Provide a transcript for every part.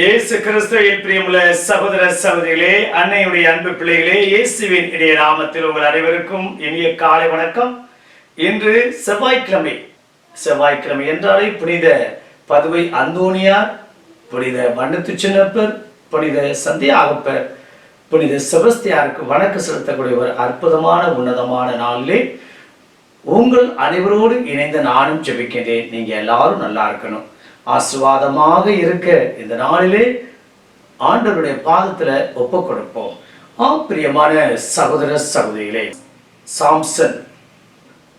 இயேசு கிறிஸ்துவின் பிரியமுள்ள சகோதர சகோதரிகளே அன்னையுடைய அன்பு பிள்ளைகளே இயேசுவின் இடைய நாமத்தில் உங்கள் அனைவருக்கும் இனிய காலை வணக்கம். இன்று செவ்வாய்க்கிழமை. செவ்வாய்க்கிழமை என்றாலே புனித பதுவை அந்தோனியார் புனித மன்னத்து சின்னப்பர் புனித சந்தியாகப்பர் புனித செபஸ்தியாருக்கு வணக்கம் செலுத்தக்கூடிய ஒரு அற்புதமான உன்னதமான நாளிலே உங்கள் அனைவரோடு இணைந்து நானும் ஜெபிக்கின்றேன். நீங்க எல்லாரும் நல்லா இருக்கணும். ஆசிர்வாதமாக இருக்க இந்த நாளிலே ஆண்டவருடைய பாதத்துல ஒப்பு கொடுப்போம் ஆம் பிரியமான சகோதர சகோதரிகளே சாம்சன்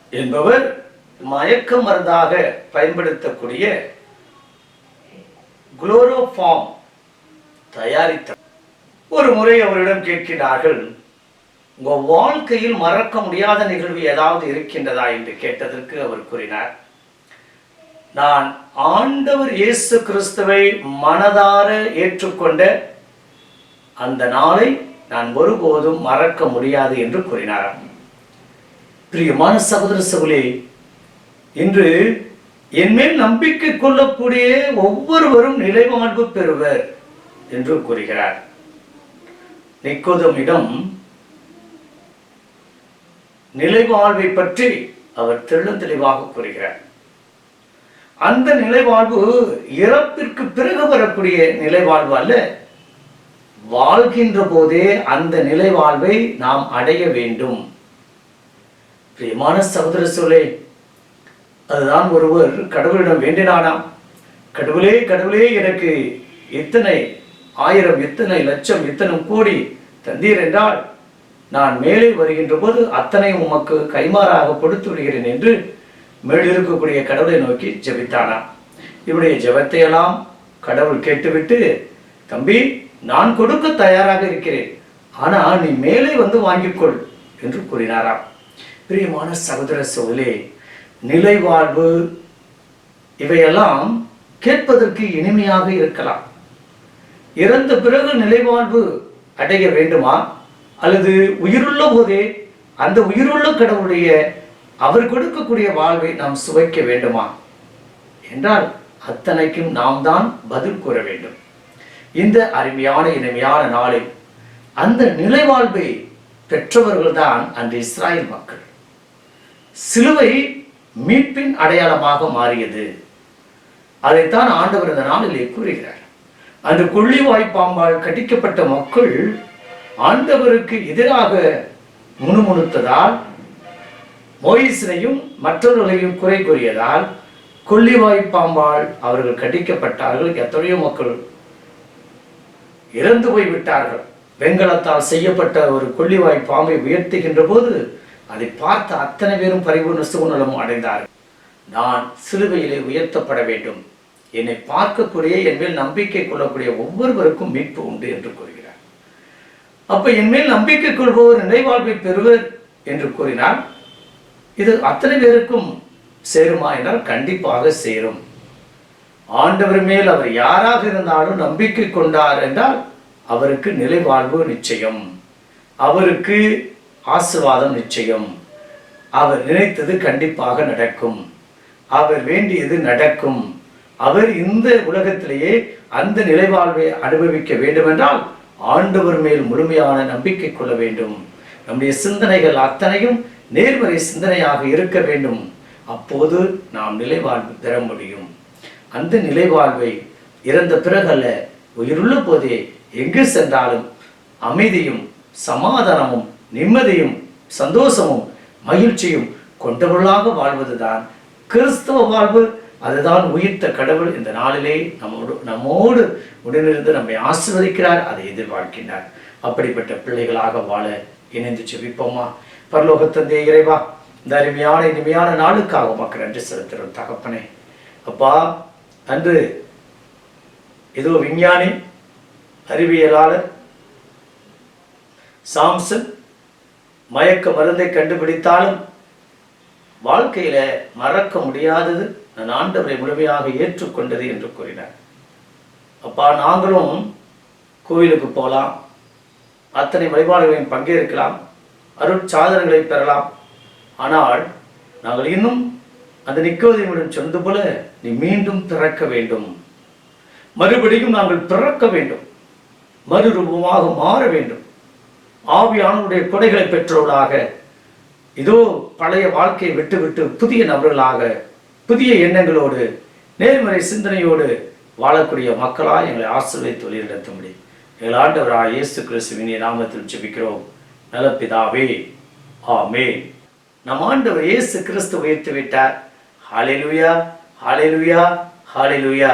என்பவர் மயக்க மருந்தாக பயன்படுத்தக்கூடிய குளோரோஃபார்ம் தயாரித்த ஒரு முறை அவரிடம் கேட்கிறார்கள் உங்க வாழ்க்கையில் மறக்க முடியாத நிகழ்வு ஏதாவது இருக்கின்றதா? என்று கேட்டதற்கு அவர் கூறினார். நான் ஆண்டவர் இயேசு கிறிஸ்துவை மனதார ஏற்றுக்கொண்ட அந்த நாளை நான் ஒருபோதும் மறக்க முடியாது என்று கூறினாராம். பிரியமான சகோதர சகுலே இன்று என்மேல் நம்பிக்கை கொள்ளக்கூடிய ஒவ்வொருவரும் நிலைவாழ்வு பெறுவர் என்று கூறுகிறார். நிக்கோதமிடம் நிலைவாழ்வை பற்றி அவர் தெளிவாக கூறுகிறார். அந்த நிலைவாழ்வு இறப்பிற்கு பிறகு வரக்கூடிய நிலைவாழ்வு அல்ல. வாழ்கின்ற போதே அந்த நிலைவாழ்வை நாம் அடைய வேண்டும். பிரியமான சகோதர சொல்லே அதுதான் ஒருவர் கடவுளிடம் வேண்டினானாம். கடவுளே கடவுளே எனக்கு எத்தனை ஆயிரம் எத்தனை லட்சம் எத்தனை கோடி தந்தீர் என்றால் நான் மேலே வருகின்ற போது அத்தனையும் உமக்கு கைமாறாக கொடுத்து விடுகிறேன் என்று மேலிருக்கக்கூடிய கடவுளை நோக்கி ஜெபித்தானாம் இவருடைய ஜபத்தையெல்லாம் கடவுள் கேட்டுவிட்டு தம்பி நான் கொடுக்க தயாராக இருக்கிறேன். ஆனால் நீ மேலே வந்து வாங்கிக்கொள் என்று கூறினாராம். பிரியமான சகோதர சோலே நிலைவாழ்வு இவையெல்லாம் கேட்பதற்கு இனிமையாக இருக்கலாம். இறந்த பிறகு நிலைவாழ்வு அடைய வேண்டுமா? அல்லது உயிருள்ள போதே அந்த உயிருள்ள கடவுளுடைய அவர் கொடுக்கக்கூடிய வாழ்வை நாம் சுவைக்க வேண்டுமா? என்றால் அத்தனைக்கும் நாம் தான் பதில் கூற வேண்டும். இந்த அருமையான இனிமையான நாளில் அந்த நிலை வாழ்வை பெற்றவர்கள்தான் அந்த இஸ்ராயல் மக்கள். சிலுவை மீட்பின் அடையாளமாக மாறியது. அதைத்தான் ஆண்டவர் இந்த நாளிலே கூறுகிறார். அந்த கொள்ளிவாய் பாம்பால் கட்டிக்கப்பட்ட மக்கள் ஆண்டவருக்கு எதிராக முணுமுணுத்ததால் மோயிசனையும் மற்றவர்களையும் குறை கூறியதால் கொல்லிவாய் பாம்பால் அவர்கள் கடிக்கப்பட்டார்கள். எத்தனையோ மக்கள் இறந்து போய் விட்டார்கள் செய்யப்பட்ட ஒரு கொல்லிவாய் பாம்பை உயர்த்துகின்ற போது அதை பார்த்த அத்தனை பேரும் பரிபூர்ண சுகுணலம் அடைந்தார்கள். நான் சிலுவையிலே உயர்த்தப்பட வேண்டும். என்னை பார்க்கக்கூடிய என் மேல் நம்பிக்கை கொள்ளக்கூடிய ஒவ்வொருவருக்கும் மீட்பு உண்டு என்று கூறுகிறார். அப்ப என் மேல் நம்பிக்கை கொள்பவர் நினைவாழ்வை பெறுவர் என்று கூறினால் இது அத்தனை பேருக்கும் சேருமா என்றால் கண்டிப்பாக சேரும். ஆண்டவர் மேல் அவர் யாராக இருந்தாலும் நம்பிக்கை கொண்டார் என்றால் அவருக்கு நிலைவாழ்வு நிச்சயம். அவருக்கு ஆசிர்வாதம் நிச்சயம். அவர் நினைத்தது கண்டிப்பாக நடக்கும். அவர் வேண்டியது நடக்கும். அவர் இந்த உலகத்திலேயே அந்த நிலைவாழ்வை அனுபவிக்க வேண்டுமென்றால் ஆண்டவர் மேல் முழுமையான நம்பிக்கை கொள்ள வேண்டும். நம்முடைய சிந்தனைகள் அத்தனையும் நேர்மறை சிந்தனையாக இருக்க வேண்டும். அப்போது நாம் நிலைவாழ்வு பெற முடியும். அந்த நிலைவாழ்வை இறந்த பிறகல்ல உயிருள்ள போதே எங்கு சென்றாலும் அமைதியும் சமாதானமும் நிம்மதியும் சந்தோஷமும் மகிழ்ச்சியும் கொண்டவர்களாக வாழ்வதுதான் கிறிஸ்தவ வாழ்வு. அதுதான் உயிர்த்த கடவுள் இந்த நாளிலே நம்மோடு நம்மோடு உடனிருந்து நம்மை ஆசிர்வதிக்கிறார் அதை எதிர்பார்க்கின்றார். அப்படிப்பட்ட பிள்ளைகளாக வாழ இணைந்து செவிப்போமா பரலோகத்தந்தே இறைவா இந்த அருமையான இனிமையான நாளுக்காக மக்கள் நன்றி செலுத்துகிறோம் தகப்பனே. அப்பா அன்று ஏதோ விஞ்ஞானி அறிவியலாளர் சாம்சன் மயக்க மருந்தை கண்டுபிடித்தாலும் வாழ்க்கையில மறக்க முடியாதது நான் ஆண்டவரை முழுமையாக ஏற்றுக்கொண்டது என்று கூறினார். அப்பா நாங்களும் கோவிலுக்கு போகலாம் அத்தனை வழிபாடுகளையும் பங்கேற்கலாம். அருட்சாதனங்களை பெறலாம். ஆனால் நாங்கள் இன்னும் அந்த நிக்கோதையுடன் சொன்னது போல நீ மீண்டும் பிறக்க வேண்டும். மறுபடியும் நாங்கள் பிறக்க வேண்டும். மறுரூபமாக மாற வேண்டும். ஆவியானுடைய கொடைகளை பெற்றவர்களாக இதோ பழைய வாழ்க்கையை விட்டுவிட்டு புதிய நபர்களாக புதிய எண்ணங்களோடு நேர்மறை சிந்தனையோடு வாழக்கூடிய மக்களாக எங்களை ஆசிர்வதித்து முடியும் எங்கள் ஆண்டவராக இயேசு கிறிஸ்துவின் நாமத்தில் ஜெபிக்கிறோம். நல்ல பிதாவே ஆமே நம் ஆண்டவர் இயேசு கிறிஸ்து உயர்த்து விட்டார் ஹாலேலுயா ஹாலேலுயா ஹாலேலுயா